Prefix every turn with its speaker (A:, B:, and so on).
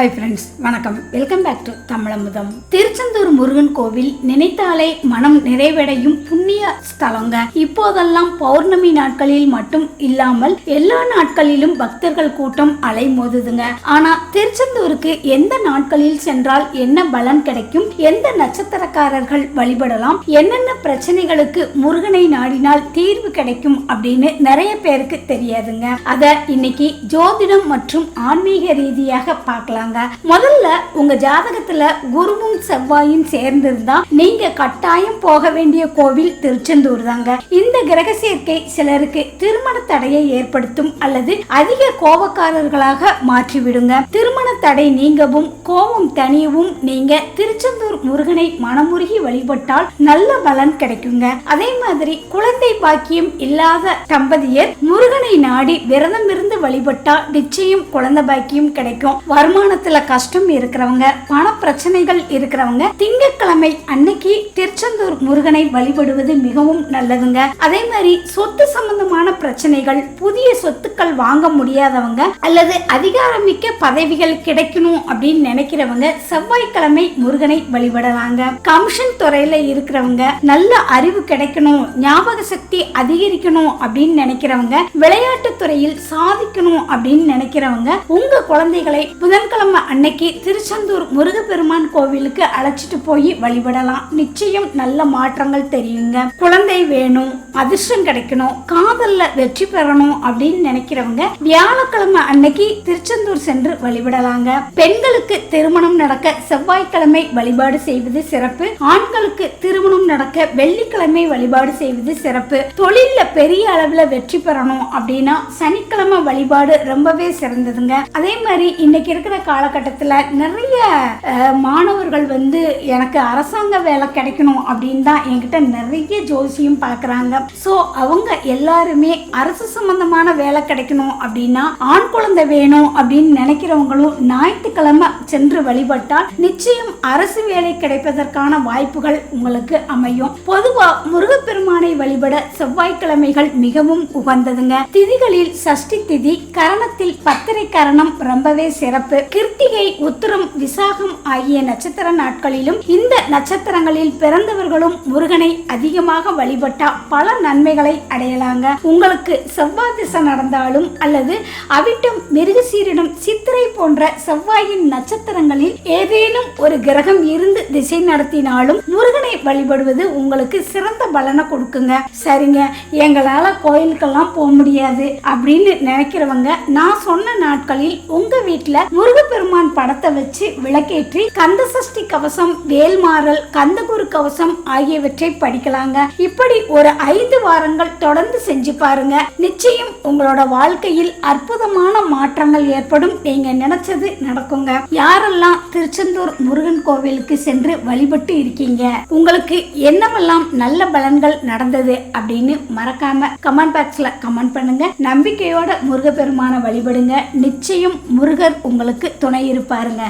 A: Hi friends வணக்கம். Welcome back to Tamizhamudham. Tiruchendur Murugan கோவில் நினைத்தாலே மனம் நிறைவடையும் புண்ணிய ஸ்தலங்க. இப்போதெல்லாம் பௌர்ணமி நாட்களில் மட்டும் இல்லாமல் எல்லா நாட்களிலும் பக்தர்கள் கூட்டம் அலைமோதுதுங்க. ஆனா திருச்செந்தூருக்கு எந்த நாட்களில் சென்றால் என்ன பலன் கிடைக்கும்? எந்த நட்சத்திரக்காரர்கள் வழிபடலாம்? என்னென்ன பிரச்சனைகளுக்கு முருகனை நாடினால் தீர்வு கிடைக்கும் அப்படின்னு நிறைய பேருக்கு தெரியாதுங்க. அத இன்னைக்கு ஜோதிடம் மற்றும் ஆன்மீக ரீதியாக பார்க்கலாம் சொல்றாங்க. முதல்ல உங்க ஜாதகத்துல குருவும் செவ்வாயும் சேர்ந்திருந்தா நீங்க கட்டாயம் போக வேண்டிய கோவில் திருச்செந்தூர் தாங்க. இந்த கிரக சேர்க்கை சிலருக்கு திருமண தடையை ஏற்படுத்தும் அல்லது அதிக கோபக்காரர்களாக மாற்றிவிடுங்க. திருமண தடை நீங்கவும் கோபம் தனியவும் நீங்க திருச்செந்தூர் முருகனை மனமுருகி வழிபட்டால் நல்ல பலன் கிடைக்குங்க. அதே மாதிரி குழந்தை பாக்கியம் இல்லாத தம்பதியர் முருகனை நாடி விரதம் இருந்து வழிபட்டால் நிச்சயம் குழந்தை பாக்கியம் கிடைக்கும். வருமான வருமானத்துல கஷ்டம் இருக்கிறவங்க பண பிரச்சனைகள் இருக்கிறவங்க திங்கட்கிழமை அன்னைக்கு திருச்செந்தூர் முருகனை வழிபடுவது மிகவும் நல்லதுங்க. அதே மாதிரி சொத்து சம்பந்தமான பிரச்சனைகள் புதிய சொத்துக்கள் வாங்க முடியாதவங்க அல்லது அதிகாரமிக்க பதவிகள் கிடைக்கணும் அப்படின்னு நினைக்கிறவங்க செவ்வாய்க்கிழமை முருகனை வழிபடலாங்க. கமிஷன் துறையில இருக்கிறவங்க நல்ல அறிவு கிடைக்கணும் ஞாபக சக்தி அதிகரிக்கணும் அப்படின்னு நினைக்கிறவங்க விளையாட்டு துறையில் சாதிக்கணும் அப்படின்னு நினைக்கிறவங்க உங்க குழந்தைகளை புதன்கிழமை அன்னைக்கு திருச்செந்தூர் முருகப்பெருமான் கோவிலுக்கு அழைச்சிட்டு போய் வழிபடலாம். நிச்சயம் நல்ல மாற்றங்கள் தெரியுங்க. குழந்தை வேணும் அதிர்ஷ்டம் கிடைக்கணும் காதல்ல வெற்றி பெறணும் அப்படின்னு நினைக்கிறவங்க வியாழக்கிழமை அன்னைக்கு திருச்செந்தூர் சென்று வழிபடலாங்க. பெண்களுக்கு திருமணம் நடக்க செவ்வாய்க்கிழமை வழிபாடு செய்வது சிறப்பு. ஆண்களுக்கு திருமணம் நடக்க வெள்ளிக்கிழமை வழிபாடு செய்வது சிறப்பு. தொழில்ல பெரிய அளவுல வெற்றி பெறணும் அப்படின்னா சனிக்கிழமை வழிபாடு ரொம்பவே சிறந்ததுங்க. அதே மாதிரி இன்னைக்கு இருக்கிற காலகட்டத்தில் நிறைய மாணவர்கள் வந்து எனக்கு அரசாங்க வேலை கிடைக்கணும் அப்படின்னு தான் என்கிட்ட நிறைய ஜோசியம் பார்க்குறாங்க ஸோ அவங்க எல்லாருமே அரசு சம்பந்தமான வேலை கிடைக்கணும் அப்படின்னா ஆண் குழந்தை வேணும் அப்படின்னு நினைக்கிறவங்களும் ஞாயிற்றுக்கிழமை சென்று வழிபட்டால் நிச்சயம் அரசு வேலை கிடைப்பதற்கான வாய்ப்புகள் உங்களுக்கு அமையும். பொதுவாக முருகப்பெருமானை வழிபட செவ்வாய்க்கிழமைகள் மிகவும் உகந்ததுங்க. திதிகளில் சஷ்டி திதி கரணத்தில் பத்திரை கரணம் ரொம்பவே சிறப்பு. கிருத்திகை உத்திரம் விசாகம் ஆகிய நட்சத்திர நாட்களிலும் இந்த நட்சத்திரங்களில் பிறந்தவர்களும் முருகனை அதிகமாக வழிபட்டா பல நன்மைகளை அடையலாங்க. உங்களுக்கு செவ்வாய் திசை நடந்தாலும் அல்லது அவிட்டம் மிருகசீரிடம் சித்திரை போன்ற செவ்வாயின் நட்சத்திரங்களில் ஏதேனும் ஒரு கிரகம் இருந்து திசை நடத்தினாலும் முருகனை வழிபடுவது உங்களுக்கு சிறந்த பலனை கொடுக்குங்க. சரிங்க எங்களால கோயிலுக்கெல்லாம் போக முடியாது அப்படின்னு நினைக்கிறவங்க நான் சொன்ன நாட்களில் உங்க வீட்டுல முருகப்பெருமான் படத்தை வச்சு விளக்கேற்றி கந்த சஷ்டி கவசம் வேல்மாறல் கந்தகுரு கவசம் ஆகியவற்றை படிக்கலாங்க. இப்படி ஒரு ஐந்து வாரங்கள் தொடர்ந்து செஞ்சு பாருங்க. நிச்சயம் உங்களோட வாழ்க்கையில் அற்புதமான மாற்றங்கள் ஏற்படும். நீங்க நினைச்சது நடக்குங்க. யாரெல்லாம் திருச்செந்தூர் முருகன் கோவிலுக்கு சென்று வழிபட்டு இருக்கீங்க? உங்களுக்கு என்னவெல்லாம் நல்ல பலன்கள் நடந்தது அப்படின்னு மறக்காம கமெண்ட் பாக்ஸ்ல கமெண்ட் பண்ணுங்க. நம்பிக்கையோட முருகப்பெருமான வழிபடுங்க. நிச்சயம் முருகர் உங்களுக்கு துணை இருப்பாருங்க.